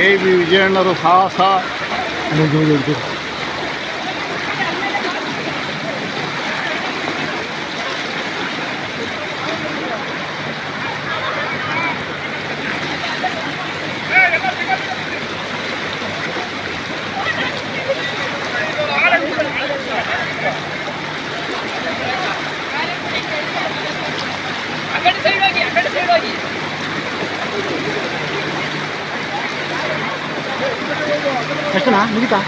এই বিজয়েন্দ্র সাহা সাহা అక్కడ సైడ్ ఆగి అక్కడ సైడ్ ఆగి ఎక్కడా మిగతా